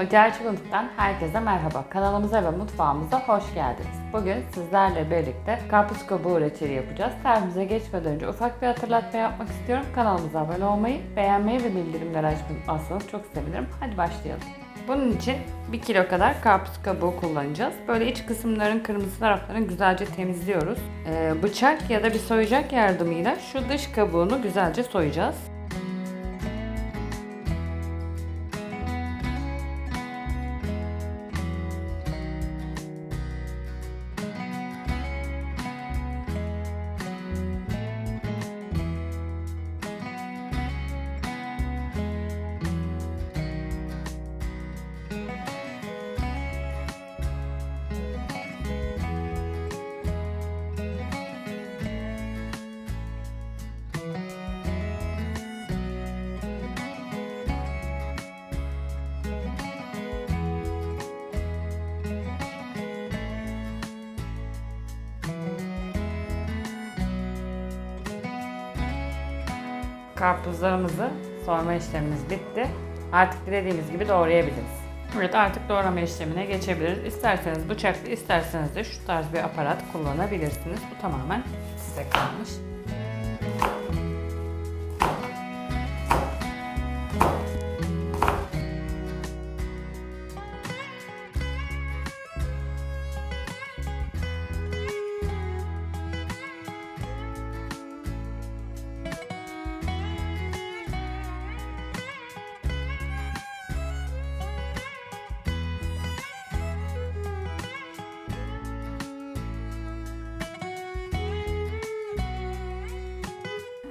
Ocağı Çukurluk'tan herkese merhaba. Kanalımıza ve mutfağımıza hoş geldiniz. Bugün sizlerle birlikte karpuz kabuğu reçeli yapacağız. Tarifimize geçmeden önce ufak bir hatırlatma yapmak istiyorum. Kanalımıza abone olmayı, beğenmeyi ve bildirimleri açmayı unutmazsanız çok sevinirim. Hadi başlayalım. Bunun için 1 kilo kadar karpuz kabuğu kullanacağız. Böyle iç kısımların kırmızı taraflarını güzelce temizliyoruz. Ee, bıçak ya da bir soyacak yardımıyla şu dış kabuğunu güzelce soyacağız. Karpuzlarımızı soyma işlemimiz bitti. Artık dilediğimiz gibi doğrayabiliriz. Evet artık doğrama işlemine geçebiliriz. İsterseniz bıçaklı isterseniz de şu tarz bir aparat kullanabilirsiniz. Bu tamamen size kalmış.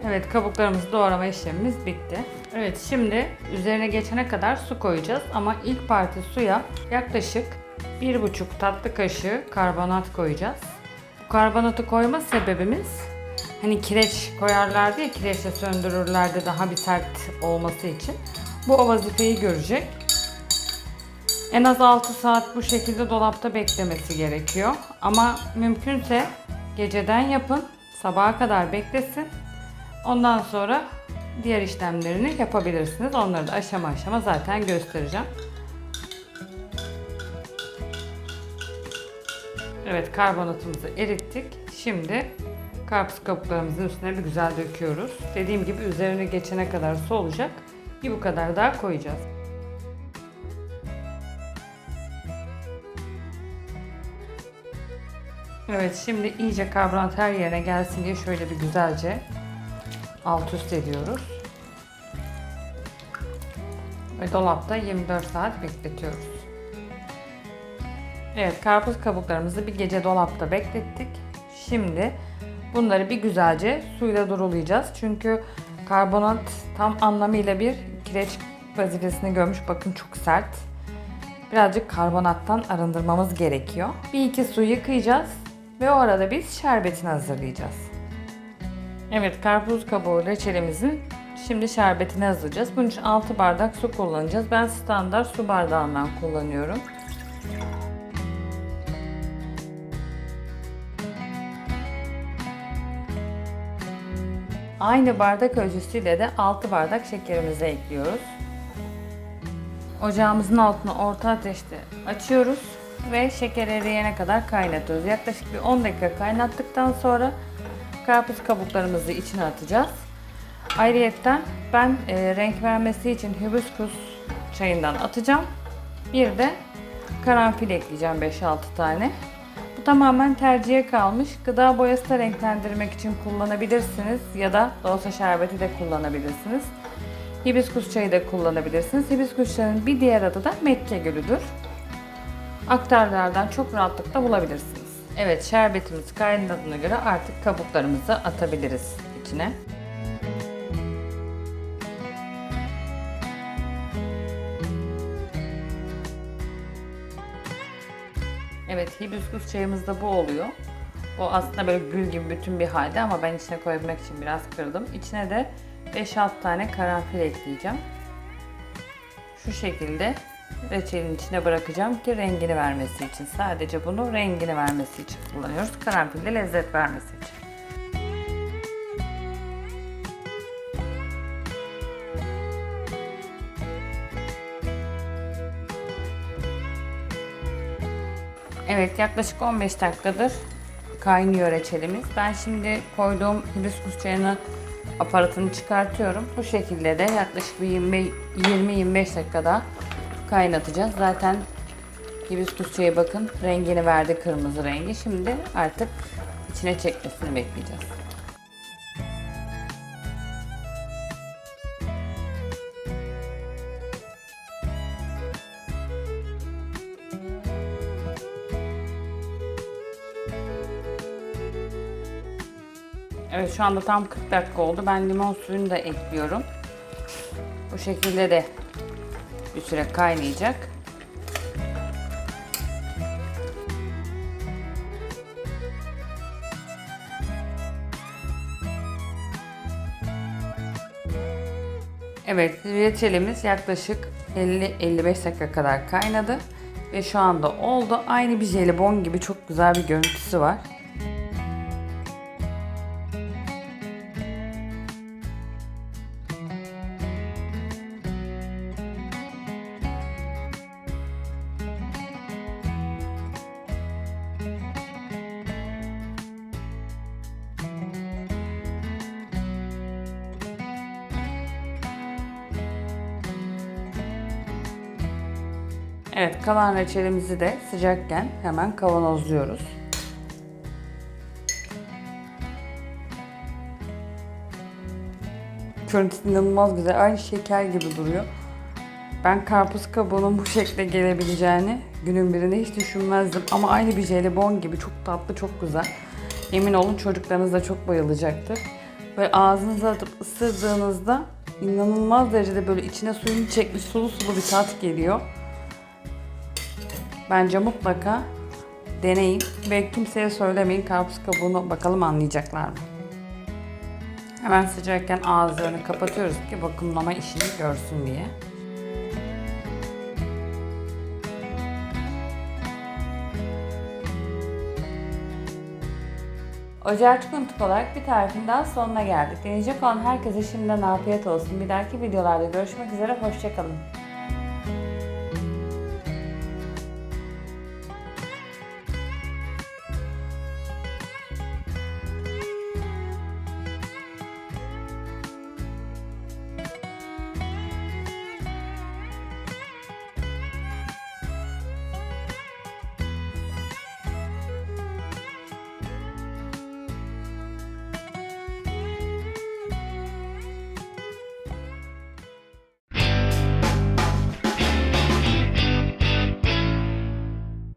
Evet kabuklarımızı doğrama işlemimiz bitti. Evet şimdi üzerine geçene kadar su koyacağız ama ilk parti suya yaklaşık 1,5 tatlı kaşığı karbonat koyacağız. Bu karbonatı koyma sebebimiz hani kireç koyarlardı ya kireçle söndürürlerdi daha bir sert olması için. Bu o vazifeyi görecek. En az 6 saat bu şekilde dolapta beklemesi gerekiyor. Ama mümkünse geceden yapın, sabaha kadar beklesin. Ondan sonra diğer işlemlerini yapabilirsiniz. Onları da aşama aşama zaten göstereceğim. Evet karbonatımızı erittik. Şimdi karpuz kabuklarımızın üstüne bir güzel döküyoruz. Dediğim gibi üzerine geçene kadar su olacak. Bir bu kadar daha koyacağız. Evet şimdi iyice karbonat her yerine gelsin diye şöyle bir güzelce alt üst ediyoruz. Ve dolapta 24 saat bekletiyoruz. Evet karpuz kabuklarımızı bir gece dolapta beklettik. Şimdi bunları bir güzelce suyla durulayacağız. Çünkü karbonat tam anlamıyla bir kireç vazifesini görmüş. Bakın çok sert. Birazcık karbonattan arındırmamız gerekiyor. Bir iki su yıkayacağız ve o arada biz şerbetini hazırlayacağız. Evet karpuz kabuğu reçelimizin şimdi şerbetini hazırlayacağız. Bunun için 6 bardak su kullanacağız. Ben standart su bardağından kullanıyorum. Aynı bardak ölçüsüyle de 6 bardak şekerimizi ekliyoruz. Ocağımızın altını orta ateşte açıyoruz ve şeker eriyene kadar kaynatıyoruz. Yaklaşık bir 10 dakika kaynattıktan sonra karpuz kabuklarımızı içine atacağız. Ayrıyetten ben e, renk vermesi için hibiskus çayından atacağım. Bir de karanfil ekleyeceğim 5-6 tane. Bu tamamen tercihe kalmış. Gıda boyası da renklendirmek için kullanabilirsiniz ya da dolsa şerbeti de kullanabilirsiniz. Hibiskus çayı da kullanabilirsiniz. Hibiskus çayının bir diğer adı da Mekke gülüdür. Aktarlardan çok rahatlıkla bulabilirsiniz. Evet şerbetimiz kaynadığına göre artık kabuklarımızı atabiliriz içine. Evet hibiskus çayımız da bu oluyor. O aslında böyle gül gibi bütün bir halde ama ben içine koyabilmek için biraz kırdım. İçine de 5-6 tane karanfil ekleyeceğim. Şu şekilde reçelin içine bırakacağım ki rengini vermesi için. Sadece bunu rengini vermesi için kullanıyoruz. Karanfil de lezzet vermesi için. Evet yaklaşık 15 dakikadır kaynıyor reçelimiz. Ben şimdi koyduğum hibiskus çayını aparatını çıkartıyorum. Bu şekilde de yaklaşık bir 20-25 dakikada kaynatacağız. Zaten hibiskus çayı bakın rengini verdi kırmızı rengi. Şimdi artık içine çekmesini bekleyeceğiz. Evet şu anda tam 40 dakika oldu. Ben limon suyunu da ekliyorum. Bu şekilde de bir süre kaynayacak. Evet, reçelimiz yaklaşık 50-55 dakika kadar kaynadı ve şu anda oldu. Aynı bir jelibon gibi çok güzel bir görüntüsü var. Evet, kalan reçelimizi de sıcakken hemen kavanozluyoruz. Görüntüsü inanılmaz güzel. Aynı şeker gibi duruyor. Ben karpuz kabuğunun bu şekle gelebileceğini günün birinde hiç düşünmezdim. Ama aynı bir jelibon gibi çok tatlı, çok güzel. Emin olun çocuklarınız da çok bayılacaktır. Böyle ağzınıza atıp ısırdığınızda inanılmaz derecede böyle içine suyunu çekmiş sulu sulu bir tat geliyor. Bence mutlaka deneyin ve kimseye söylemeyin karpuz kabuğunu bakalım anlayacaklar mı? Hemen sıcakken ağızlarını kapatıyoruz ki vakumlama işini görsün diye. Ocağı açık unutup olarak bir tarifin daha sonuna geldik. Deneyecek olan herkese şimdiden afiyet olsun. Bir dahaki videolarda görüşmek üzere, hoşçakalın.